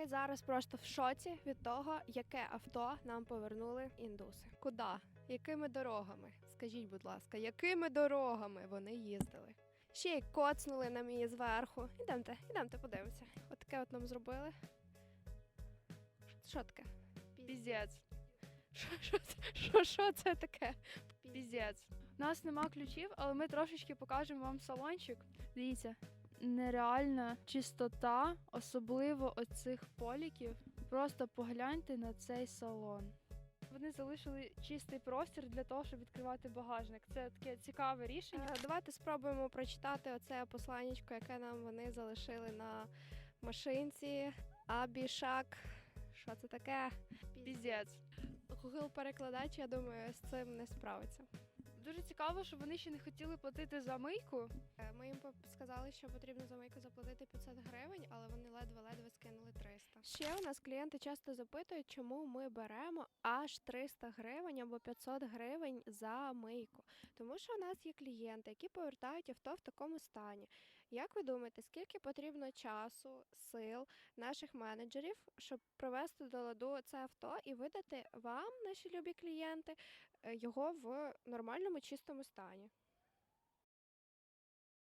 Ми зараз просто в шоці від того, яке авто нам повернули індуси. Куди? Якими дорогами? Скажіть, будь ласка, якими дорогами вони їздили? Ще й коцнули нам її зверху. Ідемте, ідемте, подивимося. Отаке от нам зробили. Що таке? Піздець. Що це таке? Піздець. У нас нема ключів, але ми трошечки покажемо вам салончик. Дивіться, нереальна чистота, особливо оцих поліків. Просто погляньте на цей салон. Вони залишили чистий простір для того, щоб відкривати багажник. Це таке цікаве рішення. Е, Давайте спробуємо прочитати оце посланнячко, яке нам вони залишили на машинці. Абішак. Що це таке? Піздець. Google перекладач, я думаю, з цим не справиться. Дуже цікаво, що вони ще не хотіли платити за мийку. Е, Ми їм сказали, що потрібно за мийку заплатити 500 гривень, але вони ледве-ледве скинули 300. Ще у нас клієнти часто запитують, чому ми беремо аж 300 гривень або 500 гривень за мийку. Тому що у нас є клієнти, які повертають авто в такому стані. Як ви думаєте, скільки потрібно часу, сил наших менеджерів, щоб привести до ладу це авто і видати вам, наші любі клієнти, е, його в нормальному чистому стані?